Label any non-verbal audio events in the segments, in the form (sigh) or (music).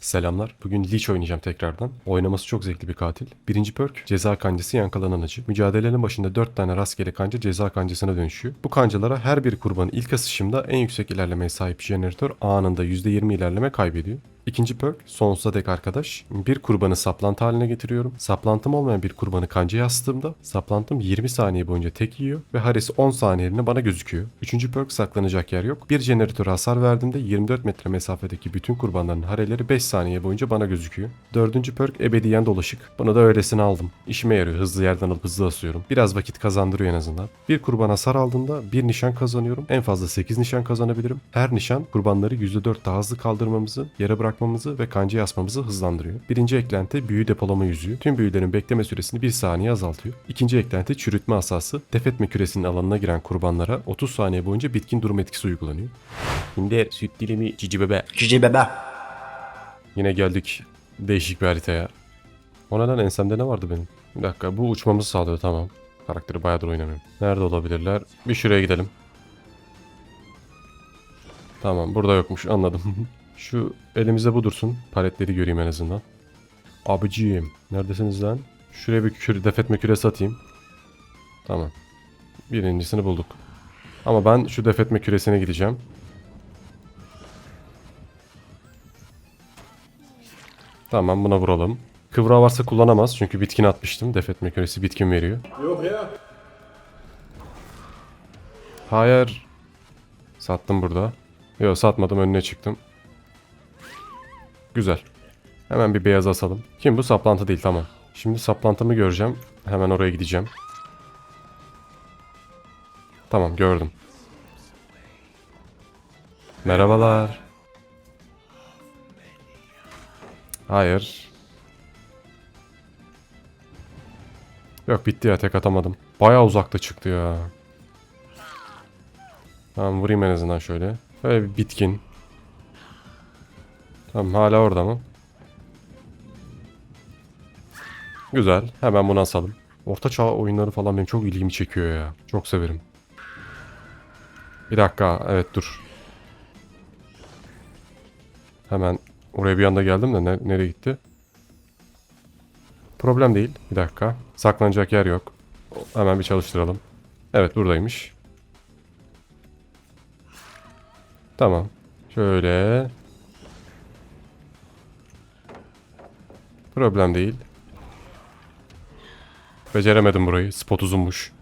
Selamlar. Bugün Lich oynayacağım tekrardan. Oynaması çok zevkli bir katil. Birinci perk ceza kancası yankalanan acı. Mücadelelerin başında 4 tane rastgele kanca ceza kancasına dönüşüyor. Bu kancalara her bir kurbanın ilk asışımda en yüksek ilerlemeye sahip jeneratör anında %20 ilerleme kaybediyor. İkinci perk sonsuza dek arkadaş. Bir kurbanı saplantı haline getiriyorum. Saplantım olmayan bir kurbanı kancaya astığımda saplantım 20 saniye boyunca tek yiyor ve haresi 10 saniyeliğine bana gözüküyor. Üçüncü perk saklanacak yer yok. Bir jeneratöre hasar verdiğimde 24 metre mesafedeki bütün kurbanların hareleri 5 saniye boyunca bana gözüküyor. Dördüncü perk ebediyen dolaşık. Bunu da öylesine aldım. İşime yarıyor. Hızlı yerden alıp hızlı asıyorum. Biraz vakit kazandırıyor en azından. Bir kurban hasar aldığında bir nişan kazanıyorum. En fazla 8 nişan kazanabilirim. Her nişan kurbanları %4 daha hızlı kaldırmamızı, yere bırakmamızı ve kancaya asmamızı hızlandırıyor. Birinci eklenti büyü depolama yüzüğü. Tüm büyülerin bekleme süresini 1 saniye azaltıyor. İkinci eklenti çürütme asası. Def etme küresinin alanına giren kurbanlara 30 saniye boyunca bitkin durum etkisi uygulanıyor. Şimdi süt dilimi cici bebe. Cici bebe. Yine geldik değişik bir haritaya. O neden ensemde ne vardı benim? Bir dakika bu uçmamızı sağlıyor tamam. Karakteri bayağıdır oynamıyorum. Nerede olabilirler? Bir şuraya gidelim. Tamam burada yokmuş anladım. (laughs) Şu elimizde bu dursun. Paletleri göreyim en azından. Abiciğim neredesiniz lan? Şuraya bir küre, def etme küresi atayım. Tamam. Birincisini bulduk. Ama ben şu def etme küresine gideceğim. Tamam buna vuralım. Kıvra varsa kullanamaz çünkü bitkin atmıştım. Def etme küresi bitkin veriyor. Yok ya. Hayır. Sattım burada. Yok satmadım önüne çıktım. Güzel. Hemen bir beyaz asalım. Kim bu? Saplantı değil tamam. Şimdi saplantımı göreceğim. Hemen oraya gideceğim. Tamam gördüm. Merhabalar. Hayır. Yok bitti ya tek atamadım. Bayağı uzakta çıktı ya. Tamam vurayım en azından şöyle. Böyle bir bitkin. Tamam hala orada mı? Güzel. Hemen bunu asalım. Orta çağ oyunları falan benim çok ilgimi çekiyor ya. Çok severim. Bir dakika. Evet dur. Hemen oraya bir anda geldim de ne- nereye gitti? Problem değil. Bir dakika. Saklanacak yer yok. Hemen bir çalıştıralım. Evet buradaymış. Tamam. Şöyle. Problem değil. Beceremedim burayı. Spot uzunmuş.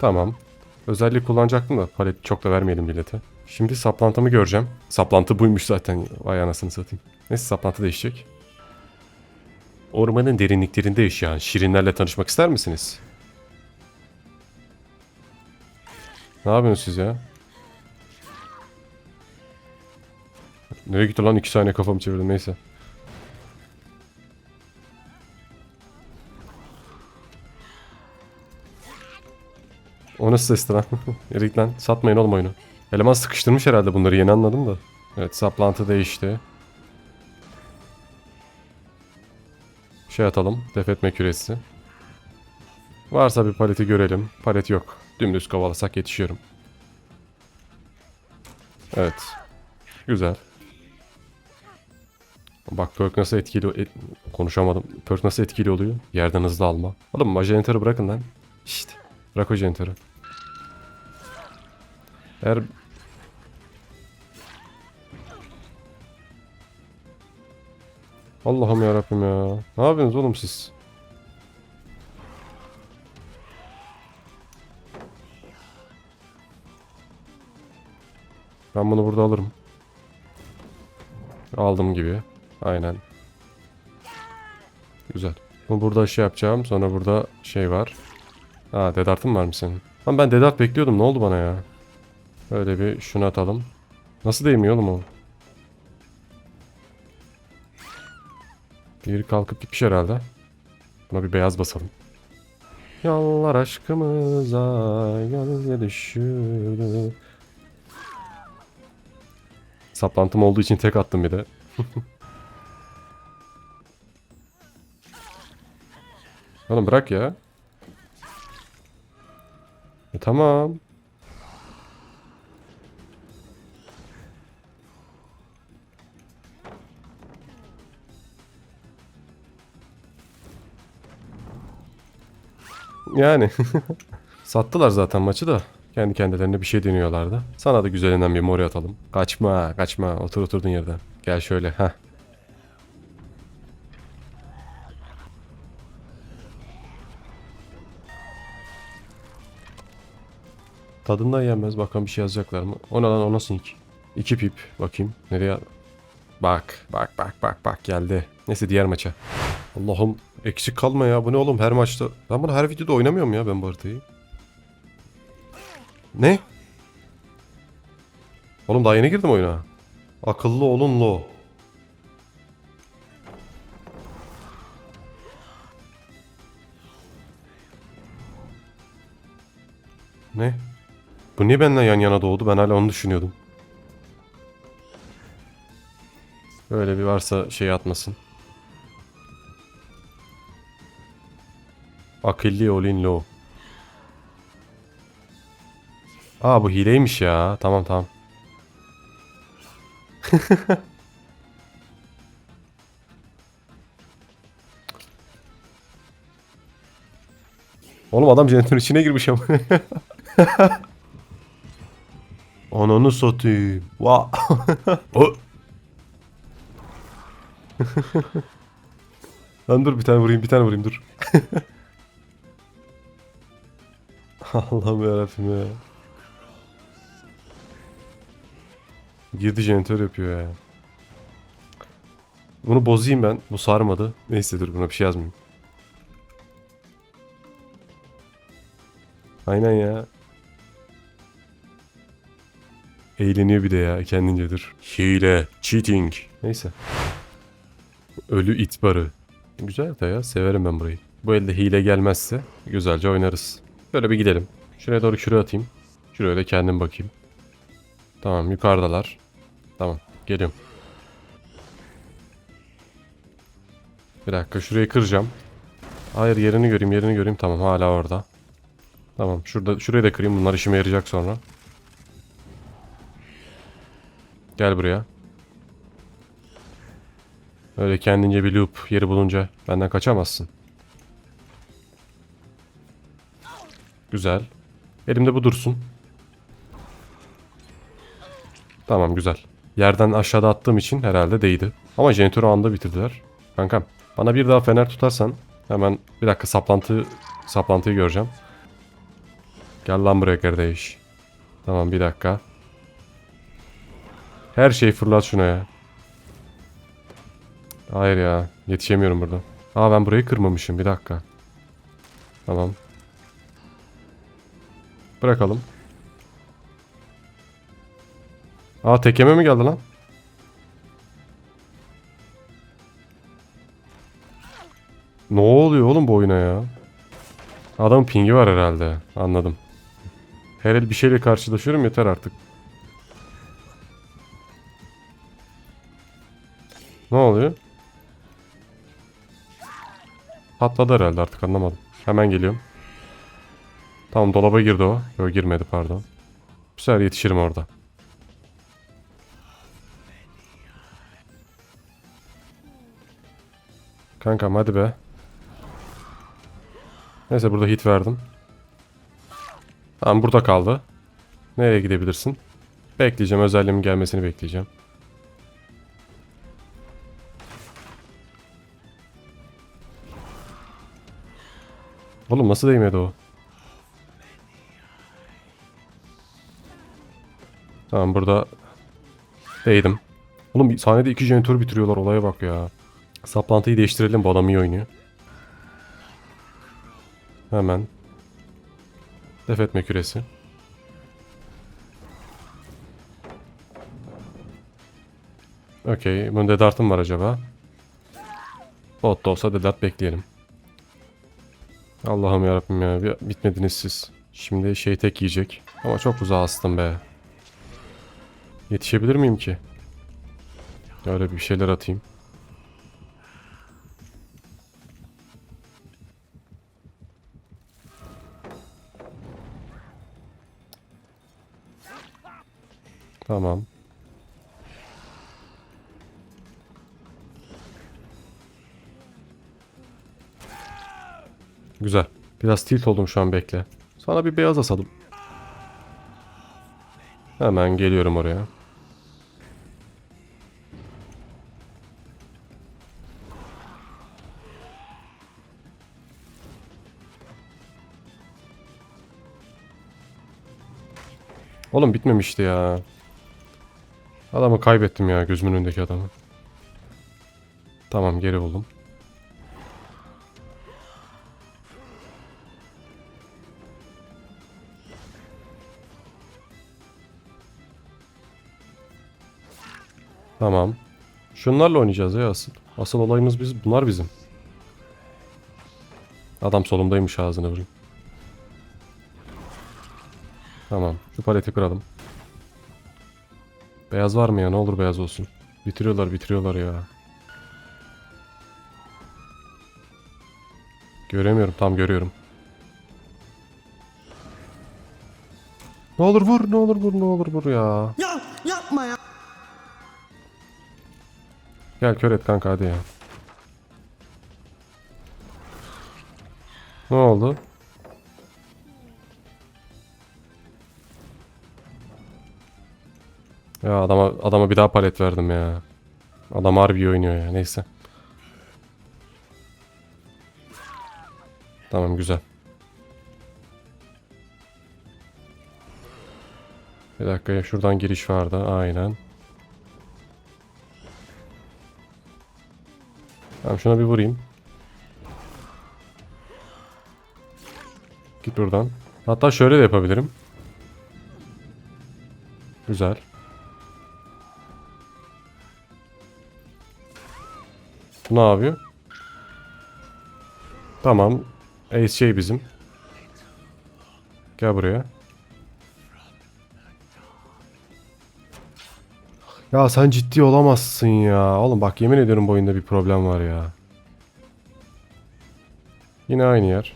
Tamam. Özellik kullanacaktım da palet çok da vermeyelim millete. Şimdi saplantımı göreceğim. Saplantı buymuş zaten. Vay anasını satayım. Neyse saplantı değişecek. Ormanın derinliklerinde yaşayan şirinlerle tanışmak ister misiniz? Ne yapıyorsunuz siz ya? Nereye gitti lan? iki saniye kafamı çevirdim neyse. O nasıl sesti lan? (laughs) Git lan. Satmayın oğlum oyunu. Eleman sıkıştırmış herhalde bunları yeni anladım da. Evet saplantı değişti. Şey atalım. Def etme küresi. Varsa bir paleti görelim. Palet yok. Dümdüz kovalasak yetişiyorum. Evet. Güzel. Bak perk nasıl etkili... et- konuşamadım. Perk nasıl etkili oluyor? Yerden hızlı alma. Oğlum majenitörü bırakın lan. Şşt. Bırak o jenitörü. Eğer... Allah'ım ya Rabbim ya. Ne yapıyorsunuz oğlum siz? Ben bunu burada alırım. Aldım gibi. Aynen. Güzel. Bu burada şey yapacağım. Sonra burada şey var. Ha dedartın var mı senin? Lan ben dedart bekliyordum. Ne oldu bana ya? Böyle bir şunu atalım. Nasıl değmiyor oğlum o? Biri kalkıp gitmiş herhalde. Buna bir beyaz basalım. Yallar aşkımıza gölge düşürdü. Saplantım olduğu için tek attım bir de. (laughs) Oğlum bırak ya. E, tamam. Yani. (laughs) Sattılar zaten maçı da. Kendi kendilerine bir şey deniyorlardı. Sana da güzelinden bir mori atalım. Kaçma kaçma otur oturdun yerden. Gel şöyle ha. Tadından yenmez. Bakalım bir şey yazacaklar mı? O ne lan o nasıl nick? İki pip. Bakayım. Nereye? Bak. Bak bak bak bak geldi. Neyse diğer maça. Allah'ım eksik kalma ya. Bu ne oğlum her maçta. Ben bunu her videoda oynamıyorum ya ben bu haritayı. Ne? Oğlum daha yeni girdim oyuna. Akıllı olun lo. Ne? Bu niye benimle yan yana doğdu? Ben hala onu düşünüyordum. Böyle bir varsa şey atmasın. Akıllı olin lo. Aa bu hileymiş ya. Tamam tamam. (laughs) Oğlum adam jeneratörün içine girmiş ama. (laughs) Ananı satayım. O- (laughs) Lan dur bir tane vurayım bir tane vurayım dur. Allah'ım yarabbim ya. Girdi jeneratör yapıyor ya. Bunu bozayım ben. Bu sarmadı. Neyse dur buna bir şey yazmayayım. Aynen ya. Eğleniyor bir de ya kendince dur. Hile, cheating. Neyse. Ölü it barı. Güzel de ya severim ben burayı. Bu elde hile gelmezse güzelce oynarız. Böyle bir gidelim. Şuraya doğru şuraya atayım. Şuraya da kendim bakayım. Tamam yukarıdalar. Tamam geliyorum. Bir dakika şurayı kıracağım. Hayır yerini göreyim yerini göreyim tamam hala orada. Tamam şurada şurayı da kırayım bunlar işime yarayacak sonra. Gel buraya. Öyle kendince bir loop yeri bulunca benden kaçamazsın. Güzel. Elimde bu dursun. Tamam güzel. Yerden aşağıda attığım için herhalde değdi. Ama jeneratörü anda bitirdiler. Kankam bana bir daha fener tutarsan hemen bir dakika saplantı saplantıyı göreceğim. Gel lan buraya kardeş. Tamam bir dakika. Her şeyi fırlat şuna ya. Hayır ya. Yetişemiyorum burada. Aa ben burayı kırmamışım. Bir dakika. Tamam. Bırakalım. Aa tekeme mi geldi lan? Ne oluyor oğlum bu oyuna ya? Adamın pingi var herhalde. Anladım. Her el bir şeyle karşılaşıyorum yeter artık. Ne oluyor? Patladı herhalde artık anlamadım. Hemen geliyorum. Tamam dolaba girdi o. Yok girmedi pardon. Bu sefer yetişirim orada. Kankam hadi be. Neyse burada hit verdim. Tamam burada kaldı. Nereye gidebilirsin? Bekleyeceğim özelliğimin gelmesini bekleyeceğim. Oğlum nasıl değmedi o? Tamam burada değdim. Oğlum sahnede iki jeneratör bitiriyorlar olaya bak ya. Saplantıyı değiştirelim bu adam iyi oynuyor. Hemen. Def etme küresi. Okey. Bunun dedartı mı var acaba? Bot da olsa dedart bekleyelim. Allah'ım yarabbim ya. Bitmediniz siz. Şimdi şey tek yiyecek. Ama çok uzağa astım be. Yetişebilir miyim ki? Öyle bir şeyler atayım. Tamam. Güzel. Biraz tilt oldum şu an bekle. Sana bir beyaz asalım. Hemen geliyorum oraya. Oğlum bitmemişti ya. Adamı kaybettim ya gözümün önündeki adamı. Tamam geri buldum. Tamam. Şunlarla oynayacağız ya asıl. Asıl olayımız biz. Bunlar bizim. Adam solumdaymış ağzına vurayım. Tamam. Şu paleti kıralım. Beyaz var mı ya? Ne olur beyaz olsun. Bitiriyorlar bitiriyorlar ya. Göremiyorum. Tam görüyorum. Ne olur vur, ne olur vur, ne olur vur ya. Ya yapma ya. Gel kör et kanka hadi ya. Ne oldu? Ya adama adama bir daha palet verdim ya. Adam harbi oynuyor ya. Neyse. Tamam güzel. Bir dakika ya şuradan giriş vardı. Aynen. Tamam şuna bir vurayım. Git buradan. Hatta şöyle de yapabilirim. Güzel. Ne yapıyor? Tamam. Ace şey bizim. Gel buraya. Ya sen ciddi olamazsın ya. Oğlum bak yemin ediyorum bu oyunda bir problem var ya. Yine aynı yer.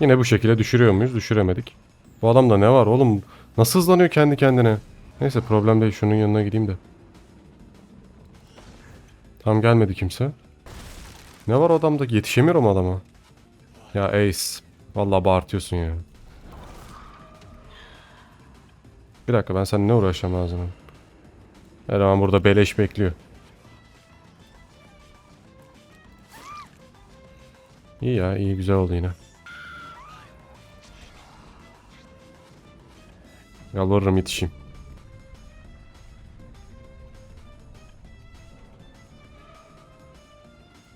Yine bu şekilde düşürüyor muyuz? Düşüremedik. Bu adamda ne var oğlum? Nasıl hızlanıyor kendi kendine? Neyse problem değil. Şunun yanına gideyim de. Tam gelmedi kimse. Ne var adamda? Yetişemiyorum adama. Ya Ace. Vallahi bağırtıyorsun ya. Bir dakika ben seninle ne uğraşacağım ağzına? Eleman burada beleş bekliyor. İyi ya iyi güzel oldu yine. Yalvarırım yetişeyim.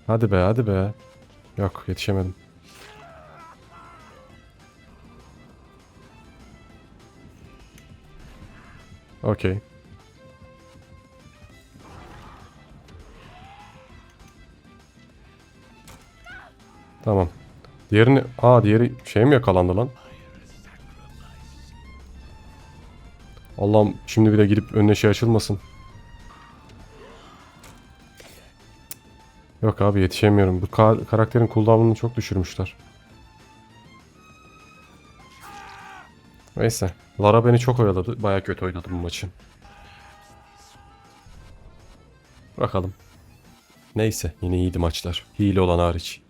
Hadi be hadi be. Yok yetişemedim. Okey. Tamam. Diğerini... Aa diğeri şey mi yakalandı lan? Allah'ım şimdi bir de gidip önüne şey açılmasın. Yok abi yetişemiyorum. Bu ka- karakterin cooldown'unu çok düşürmüşler. Neyse. Lara beni çok oyaladı. Baya kötü oynadım bu maçı. Bakalım. Neyse yine iyiydi maçlar. Hile olan hariç.